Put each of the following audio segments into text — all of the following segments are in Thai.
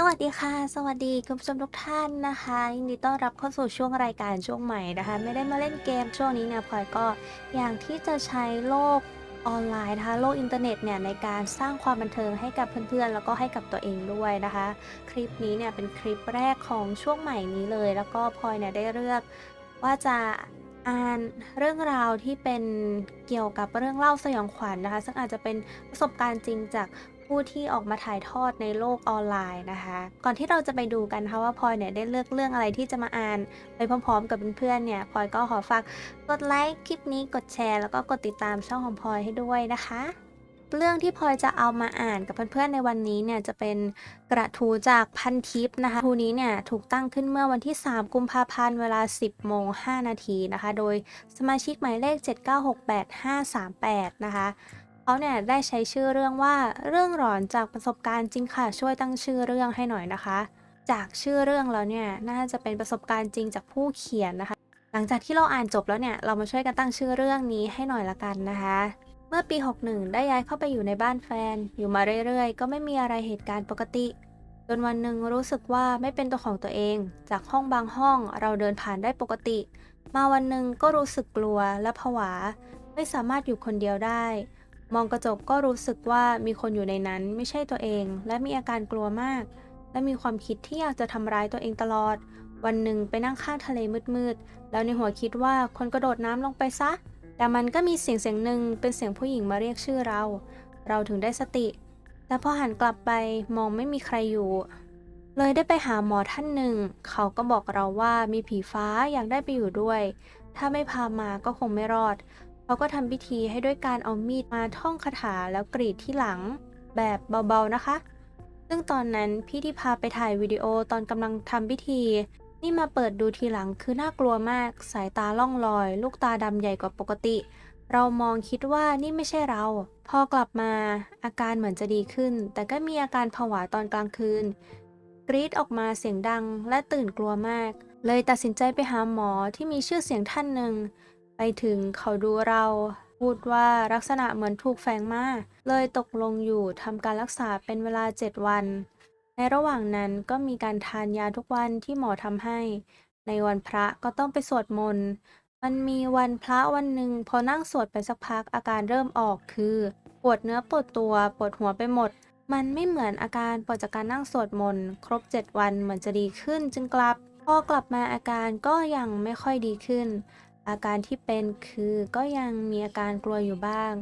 สวัสดีค่ะ สวัสดีคุณผู้ชมทุกท่านนะคะยินดีต้อนรับเข้าสู่ช่วงรายการช่วงใหม่นะคะ ไม่ได้มาเล่นเกมช่วงนี้เนี่ยพลอยก็อย่างที่จะใช้โลกออนไลน์นะคะโลกอินเทอร์เน็ตเนี่ยในการสร้างความบันเทิงให้กับเพื่อนๆ แล้วก็ให้กับตัวเองด้วยนะคะ คลิปนี้เนี่ยเป็นคลิปแรกของช่วงใหม่นี้เลย แล้วก็พลอยเนี่ยได้เลือกว่าจะอ่านเรื่องราวที่เป็นเกี่ยวกับเรื่องเล่าสยองขวัญนะคะ ซึ่งอาจจะเป็นประสบการณ์จริงจาก ผู้ที่ออกมาถ่ายทอดในโลกออนไลน์นะคะ ก่อนที่เราจะไปดูกันนะคะว่าพลอยเนี่ยได้เลือกเรื่องอะไรที่จะมาอ่านไปพร้อมๆ กับเพื่อนๆเนี่ยพลอยก็ขอฝากกดไลค์คลิปนี้กดแชร์ แล้วก็กดติดตามช่องของพลอยให้ด้วยนะคะเรื่องที่พลอยจะเอามาอ่านกับเพื่อนๆในวันนี้เนี่ยจะเป็นกระทู้จากพันทิปนะคะทูนี้เนี่ยถูกตั้งขึ้นเมื่อวันที่ 3 กุมภาพันธ์เวลา 10โมง5นาทีนะคะ โดยสมาชิกหมายเลข 7968538 นะคะ เขาเนี่ยได้ใช้ชื่อเรื่องว่าเรื่องหลอนจากประสบการณ์จริงค่ะ ช่วยตั้งชื่อเรื่องให้หน่อยนะคะ จากชื่อเรื่องแล้วเนี่ยน่าจะเป็นประสบการณ์จริงจากผู้เขียนนะคะ หลังจากที่เราอ่านจบแล้วเนี่ยเรามาช่วยกันตั้งชื่อเรื่องนี้ให้หน่อยละกันนะคะเมื่อปี 61 ได้ย้ายเข้าไปอยู่ในบ้านแฟน อยู่มาเรื่อยๆ ก็ไม่มีอะไรเหตุการณ์ปกติ จนวันหนึ่งรู้สึกว่าไม่เป็นตัวของตัวเอง จากห้องบางห้องเราเดินผ่านได้ปกติ มาวันหนึ่งก็รู้สึกกลัวและผวา ไม่สามารถอยู่คนเดียวได้ มองกระจกก็รู้สึกว่ามีคนอยู่ในนั้นไม่ใช่ตัวเอง และมีอาการกลัวมาก และมีความคิดที่อยากจะทำร้ายตัวเองตลอด วันหนึ่งไปนั่งข้างทะเลมืดๆ แล้วในหัวคิดว่าคนกระโดดน้ำลงไปซะ แต่มันก็มีเสียงเสียงหนึ่งเป็นเสียงผู้หญิงมาเรียกชื่อเรา เราถึงได้สติ แต่พอหันกลับไปมองไม่มีใครอยู่ เลยได้ไปหาหมอท่านหนึ่ง เขาก็บอกเราว่ามีผีฟ้าอยากได้ไปอยู่ด้วย ถ้าไม่พามาก็คงไม่รอด เขาก็ทำพิธีให้ด้วยการเอามีดมาท่องคาถาแล้วกรีดที่หลังแบบเบาๆนะคะ ซึ่งตอนนั้นพี่ที่พาไปถ่ายวิดีโอตอนกำลังทำพิธี นี่มาเปิดดูทีหลังคือน่ากลัวมาก สายตาล่องลอย ลูกตาดำใหญ่กว่าปกติ เรามองคิดว่านี่ไม่ใช่เรา พอกลับมาอาการเหมือนจะดีขึ้น แต่ก็มีอาการผวาตอนกลางคืน กรีดออกมาเสียงดังและตื่นกลัวมาก เลยตัดสินใจไปหาหมอที่มีชื่อเสียงท่านหนึ่ง ไปถึงเขาดูเราพูดว่าลักษณะเหมือนถูกแฝงมาเลยตกลงอยู่ทำการรักษาเป็นเวลา 7 วัน ในระหว่างนั้นก็มีการทานยาทุกวันที่หมอทำให้ ในวันพระก็ต้องไปสวดมนต์ มันมีวันพระวันหนึ่งพอนั่งสวดไปสักพักอาการเริ่มออกคือ ปวดเนื้อปวดตัวปวดหัวไปหมด มันไม่เหมือนอาการปวดจากการนั่งสวดมนต์ครบ 7 วันเหมือนจะดีขึ้นจึงกลับ พอกลับมาอาการก็ยังไม่ค่อยดีขึ้น อาการที่เป็นคือก็ยังมีอาการกลัวอยู่บ้าง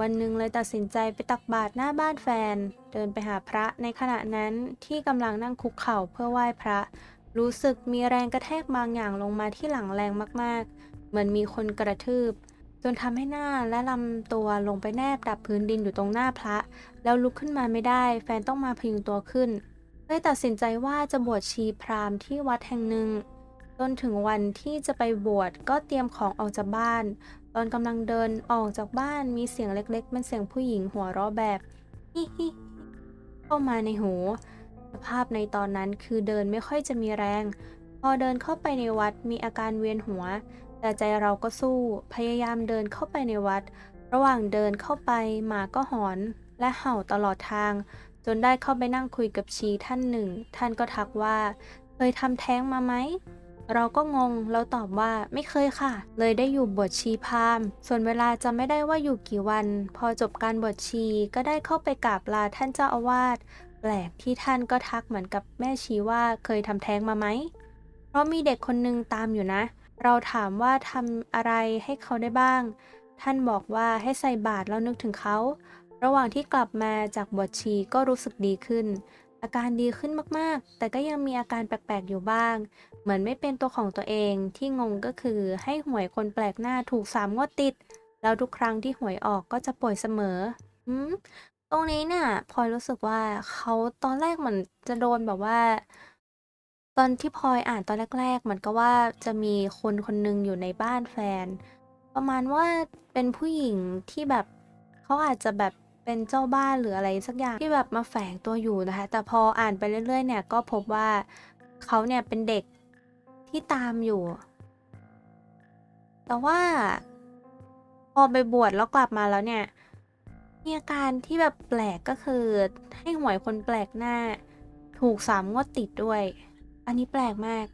วันหนึ่งเลยตัดสินใจไปตักบาตรหน้าบ้านแฟน เดินไปหาพระในขณะนั้นที่กำลังนั่งคุกเข่าเพื่อไหว้พระ รู้สึกมีแรงกระแทกบางอย่างลงมาที่หลังแรงมากๆ เหมือนมีคนกระทืบ จนทำให้หน้าและลำตัวลงไปแนบดับพื้นดินอยู่ตรงหน้าพระ แล้วลุกขึ้นมาไม่ได้ แฟนต้องมาพยุงตัวขึ้นเลยตัดสินใจว่าจะบวชชีพราหมณ์ที่วัดแห่งหนึ่ง นถึงวันที่จะไปบวชก็เตรียมของออกจากบ้าน ตอนกำลังเดินออกจากบ้านมีเสียงเล็กๆ เป็นเสียงผู้หญิงหัวเราะแบบฮิฮิเข้ามาในหู สภาพในตอนนั้นคือเดินไม่ค่อยจะมีแรง พอเดินเข้าไปในวัดมีอาการเวียนหัว แต่ใจเราก็สู้พยายามเดินเข้าไปในวัด ระหว่างเดินเข้าไปหมาก็หอนและเห่าตลอดทาง จนได้เข้าไปนั่งคุยกับชีท่านหนึ่ง ท่านก็ทักว่า เคยทำแท้งมาไหม เราก็งง เราตอบว่าไม่เคยค่ะ เลยได้อยู่บวชชีพาม ส่วนเวลาจะไม่ได้ว่าอยู่กี่วัน พอจบการบวชชีก็ได้เข้าไปกราบลาท่านเจ้าอาวาส แปลกที่ท่านก็ทักเหมือนกับแม่ชีว่าเคยทำแท้งมาไหม เพราะมีเด็กคนนึงตามอยู่นะ เราถามว่าทำอะไรให้เขาได้บ้าง ท่านบอกว่าให้ใส่บาตรแล้วนึกถึงเขา ระหว่างที่กลับมาจากบวชชีก็รู้สึกดีขึ้น อาการดีขึ้นมากๆ แต่ก็ยังมีอาการแปลกๆ อยู่บ้าง เหมือนไม่เป็นตัวของตัวเอง ที่งงก็คือให้หวยคนแปลกหน้าถูกสามงวดติด แล้วทุกครั้งที่หวยออกก็จะป่วยเสมอหืมตรงนี้เนี่ยพลอยรู้สึกว่าเขาตอนแรกเหมือนจะโดนแบบว่า ตอนที่พลอยอ่านตอนแรกๆเหมือนกับว่าจะมีคนคนหนึ่งอยู่ในบ้านแฟน ประมาณว่าเป็นผู้หญิงที่แบบเขาอาจจะแบบ เป็นเจ้าบ้านหรืออะไรสักอย่างที่แบบมาแฝงตัวอยู่นะคะ แต่พออ่านไปเรื่อยๆ เนี่ยก็พบว่าเขาเนี่ยเป็นเด็กที่ตามอยู่ แต่ว่า พอไปบวชแล้วกลับมาแล้วเนี่ยมีอาการที่แบบแปลกก็คือให้หวยคนแปลกหน้า ถูกสามงวดติดด้วย อันนี้แปลกมาก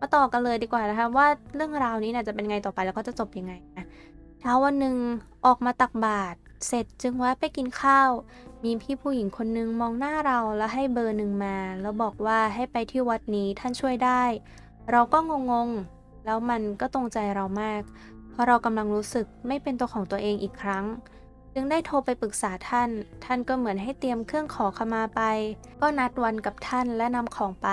มาต่อกันเลยดีกว่านะคะ ว่าเรื่องราวนี้เนี่ยจะเป็นไงต่อไปแล้วก็จะจบยังไงนะเช้าวันหนึ่งออกมาตักบาตร เสร็จจึงแวะไปกินข้าว มีพี่ผู้หญิงคนนึงมองหน้าเราแล้วให้เบอร์หนึ่งมา แล้วบอกว่าให้ไปที่วัดนี้ท่านช่วยได้ เราก็งงๆ แล้วมันก็ตรงใจเรามาก เพราะเรากำลังรู้สึกไม่เป็นตัวของตัวเองอีกครั้ง จึงได้โทรไปปรึกษาท่าน ท่านก็เหมือนให้เตรียมเครื่องขอขมาไป ก็นัดวันกับท่านและนำของไป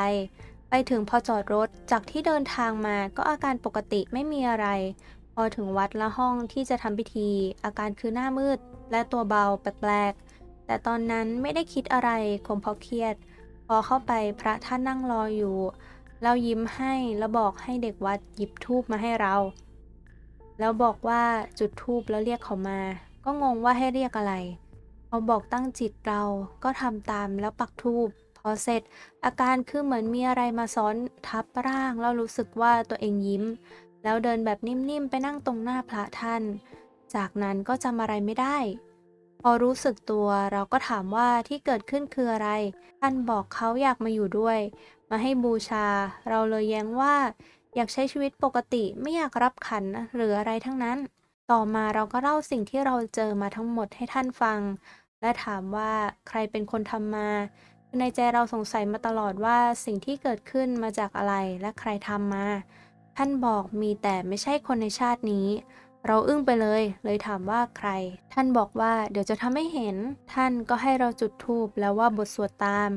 ไปถึงพอจอดรถจากที่เดินทางมาก็อาการปกติไม่มีอะไร พอถึงวัดและห้องที่จะทำพิธี อาการคือหน้ามืด และตัวเบาแปลกๆ แต่ตอนนั้นไม่ได้คิดอะไรคงเพราะเครียด พอเข้าไปพระท่านนั่งรออยู่ เรายิ้มให้แล้วบอกให้เด็กวัดหยิบธูปมาให้เรา แล้วบอกว่าจุดธูปแล้วเรียกเขามา ก็งงว่าให้เรียกอะไร เขาบอกตั้งจิตเราก็ทำตามแล้วปักธูปพอเสร็จอาการคือเหมือนมีอะไรมาซ้อนทับร่างแล้วรู้สึกว่าตัวเองยิ้ม แล้วเดินแบบนิ่มๆไปนั่งตรงหน้าพระท่าน จากนั้นก็จำอะไรไม่ได้ พอรู้สึกตัวเราก็ถามว่าที่เกิดขึ้นคืออะไร ท่านบอกเขาอยากมาอยู่ด้วย มาให้บูชา เราเลยแย้งว่า อยากใช้ชีวิตปกติไม่อยากรับขันหรืออะไรทั้งนั้น ต่อมาเราก็เล่าสิ่งที่เราเจอมาทั้งหมดให้ท่านฟัง และถามว่าใครเป็นคนทำมาในใจเราสงสัยมาตลอดว่าสิ่งที่เกิดขึ้นมาจากอะไรและใครทำมา ท่านบอกมีแต่ไม่ใช่คนในชาตินี้ เราอึ้งไปเลย เลยถามว่าใคร ท่านบอกว่าเดี๋ยวจะทำให้เห็น ท่านก็ให้เราจุดธูปแล้วว่าบทสวดตาม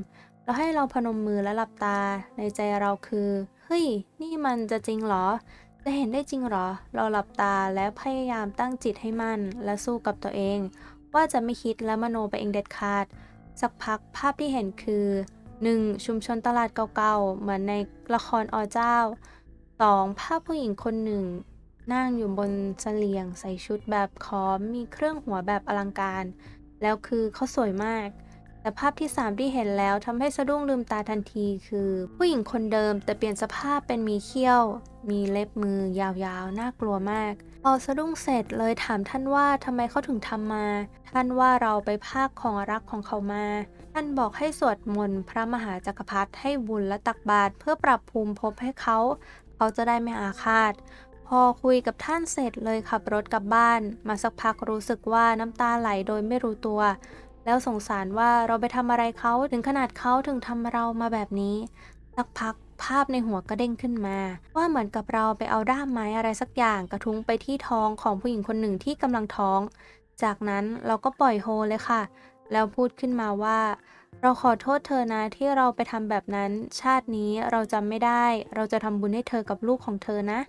แล้วให้เราพนมมือและหลับตา ในใจเราคือ เฮ้ย นี่มันจะจริงเหรอ จะเห็นได้จริงเหรอ เราหลับตาแล้วพยายามตั้งจิตให้มั่น และสู้กับตัวเอง ว่าจะไม่คิดและมโนไปเองเด็ดขาด สักพักภาพที่เห็นคือ 1. ชุมชนตลาดเก่าๆ เหมือนในละครอเจ้า 2. ภาพผู้หญิงคนหนึ่ง นั่งอยู่บนเสลียงใส่ชุดแบบขอม มีเครื่องหัวแบบอลังการ แล้วคือเขาสวยมาก แต่ภาพที่ 3 ที่เห็นแล้วทำให้สะดุ้งลืมตาทันทีคือ ผู้หญิงคนเดิมแต่เปลี่ยนสภาพเป็นมีเขี้ยว มีเล็บมือยาวๆ น่ากลัวมาก พอสะดุ้งเสร็จเลยถามท่านว่าทำไมเขาถึงทำมา ท่านว่าเราไปภาคของรักของเขามา ท่านบอกให้สวดมนต์พระมหาจักรพรรดิให้บุญและตักบาตรเพื่อปรับภูมิภพให้เขา เขาจะได้ไม่อาฆาต พอคุยกับท่านเสร็จเลยขับรถกลับบ้าน มาสักพักรู้สึกว่าน้ำตาไหลโดยไม่รู้ตัว แล้วสงสารว่าเราไปทำอะไรเขาถึงขนาดเขาถึงทำเรามาแบบนี้ สักพักภาพในหัวก็เด้งขึ้นมา ว่าเหมือนกับเราไปเอาด้ามไม้อะไรสักอย่างกระทุ้งไปที่ท้องของผู้หญิงคนหนึ่งที่กำลังท้อง จากนั้นเราก็ปล่อยโฮเลยค่ะ แล้วพูดขึ้นมาว่า เราขอโทษเธอนะที่เราไปทำแบบนั้น ชาตินี้เราจำไม่ได้ เราจะทำบุญให้เธอกับลูกของเธอนะ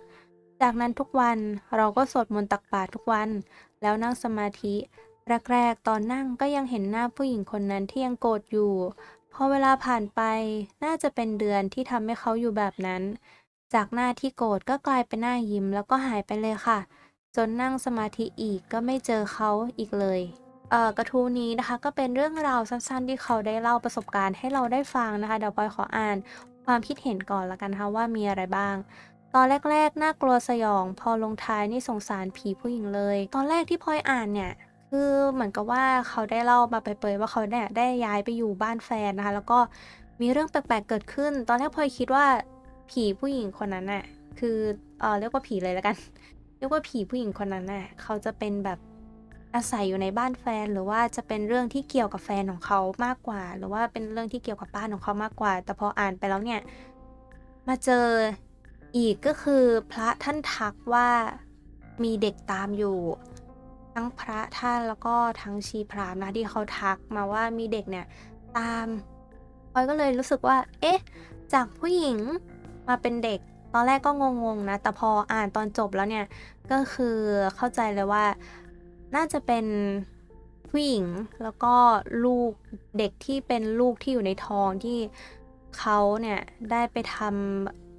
จากนั้นทุกวันเราก็สวดมนต์ตักบาตรทุกวัน แล้วนั่งสมาธิ แรกๆ ตอนนั่งก็ยังเห็นหน้าผู้หญิงคนนั้นที่ยังโกรธอยู่ พอเวลาผ่านไปน่าจะเป็นเดือนที่ทำให้เขาอยู่แบบนั้น จากหน้าที่โกรธก็กลายเป็นหน้ายิ้มแล้วก็หายไปเลยค่ะ จนนั่งสมาธิอีกก็ไม่เจอเขาอีกเลยเอ่อกระทู้นี้นะคะก็เป็นเรื่องราวสั้นๆ ที่เขาได้เล่าประสบการณ์ให้เราได้ฟังนะคะเดี๋ยวปอยขออ่านความคิดเห็นก่อนละกันนะคะว่ามีอะไรบ้าง ตอนแรกๆ น่ากลัวสยอง พอลงท้ายนี่สงสารผีผู้หญิงเลย ตอนแรกที่พลอยอ่านเนี่ย คือเหมือนกับว่าเขาได้เล่ามาเปยๆว่าเขาเนี่ยได้ย้ายไปอยู่บ้านแฟนนะคะ แล้วก็มีเรื่องแปลกๆเกิดขึ้น ตอนแรกพลอยคิดว่าผีผู้หญิงคนนั้นน่ะ คือเออเรียกว่าผีเลยแล้วกัน เรียกว่าผีผู้หญิงคนนั้นน่ะ เขาจะเป็นแบบอาศัยอยู่ในบ้านแฟน หรือว่าจะเป็นเรื่องที่เกี่ยวกับแฟนของเขามากกว่า หรือว่าเป็นเรื่องที่เกี่ยวกับบ้านของเขามากกว่า แต่พออ่านไปแล้วเนี่ย มาเจอ อีกก็คือพระท่านทักว่ามีเด็กตามอยู่ ทั้งพระท่านแล้วก็ทั้งชีพรามนะที่เขาทักมาว่ามีเด็กเนี่ยตามพลอยก็เลยรู้สึกว่า เอ๊ะ จากผู้หญิงมาเป็นเด็ก ตอนแรกก็งงๆนะ แต่พออ่านตอนจบแล้วเนี่ย ก็คือเข้าใจเลยว่า น่าจะเป็นผู้หญิงแล้วก็ลูกเด็กที่เป็นลูกที่อยู่ในท้องที่เขาเนี่ยได้ไปทำ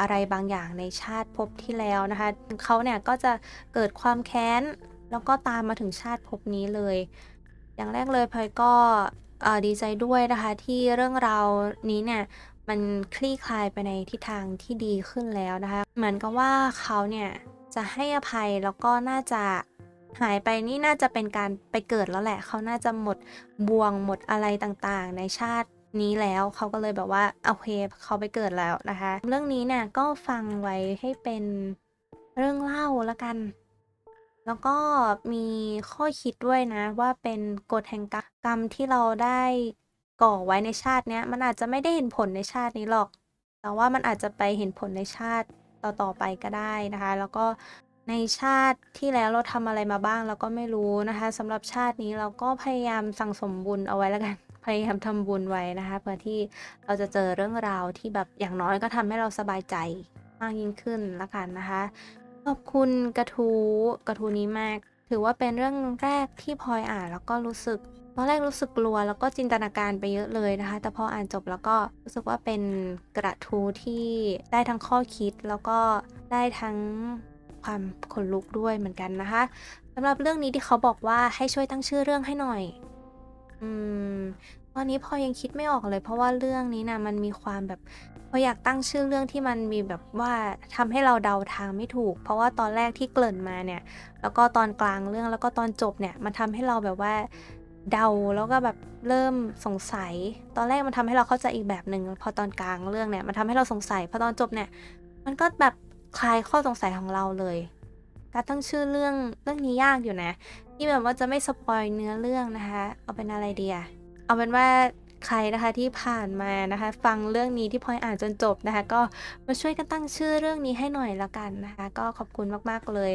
อะไรบางอย่างในชาติภพที่แล้วนะคะเขาเนี่ยก็จะเกิดความแค้น แล้วก็ตามมาถึงชาติภพนี้เลย อย่างแรกเลยพลอยก็ดีใจด้วยนะคะที่เรื่องราวนี้เนี่ยมันคลี่คลายไปในทิศทางที่ดีขึ้นแล้วนะคะเหมือนกับว่าเขาเนี่ยจะให้อภัยแล้วก็น่าจะหายไปนี่น่าจะเป็นการไปเกิดแล้วแหละ เขาน่าจะหมดบ่วงหมดอะไรต่างๆ ในชาติ นี้แล้วเขาก็เลยแบบว่าโอเคเขาไปเกิดแล้วนะคะ เรื่องนี้เนี่ยก็ฟังไว้ให้เป็นเรื่องเล่าละกัน แล้วก็มีข้อคิดด้วยนะว่าเป็นกฎแห่งกรรมที่เราได้ก่อไว้ในชาติเนี้ยมันอาจจะไม่ได้เห็นผลในชาตินี้หรอก แต่ว่ามันอาจจะไปเห็นผลในชาติต่อๆไปก็ได้นะคะ แล้วก็ในชาติที่แล้วเราทำอะไรมาบ้างเราก็ไม่รู้นะคะสำหรับชาตินี้เราก็พยายามสั่งสมบุญเอาไว้แล้วกัน พยายามทำบุญไว้นะคะเพื่อที่เราจะเจอเรื่องราวที่แบบอย่างน้อยก็ทำให้เราสบายใจมากยิ่งขึ้นละกันนะคะขอบคุณกระทู้กระทู้นี้มาก ถือว่าเป็นเรื่องแรกที่พลอยอ่านแล้วก็รู้สึกตอนแรกรู้สึกกลัวแล้วก็จินตนาการไปเยอะเลยนะคะ แต่พออ่านจบแล้วก็รู้สึกว่าเป็นกระทู้ที่ได้ทั้งข้อคิดแล้วก็ได้ทั้งความขนลุกด้วยเหมือนกันนะคะสำหรับเรื่องนี้ที่เขาบอกว่าให้ช่วยตั้งชื่อเรื่องให้หน่อย อืม อนนี้พอยังคิดไม่ออกเลย เพราะว่าเรื่องนี้นะมันมีความแบบพออยากตั้งชื่อเรื่องที่มันมีแบบว่าทำให้เราเดาทางไม่ถูก เพราะว่าตอนแรกที่เกริ่นมาเนี่ย แล้วก็ตอนกลางเรื่องแล้วก็ตอนจบเนี่ยมันทำให้เราแบบว่าเดาแล้วก็แบบเริ่มสงสัย ตอนแรกมันทำให้เราเข้าใจอีกแบบหนึ่งพอตอนกลางเรื่องเนี่ยมันทำให้เราสงสัยพอตอนจบเนี่ย มันก็แบบคลายข้อสงสัยของเราเลยการตั้งชื่อเรื่องเรื่องนี้ยากอยู่นะ ที่แบบว่าจะไม่สปอยเนื้อเรื่องนะคะ เอาเป็นอะไรเดีย เอาเป็นว่าใครนะคะที่ผ่านมานะคะ ฟังเรื่องนี้ที่พลอยอ่านจนจบนะคะ ก็มาช่วยกันตั้งชื่อเรื่องนี้ให้หน่อยละกันนะคะ ก็ขอบคุณมากๆเลย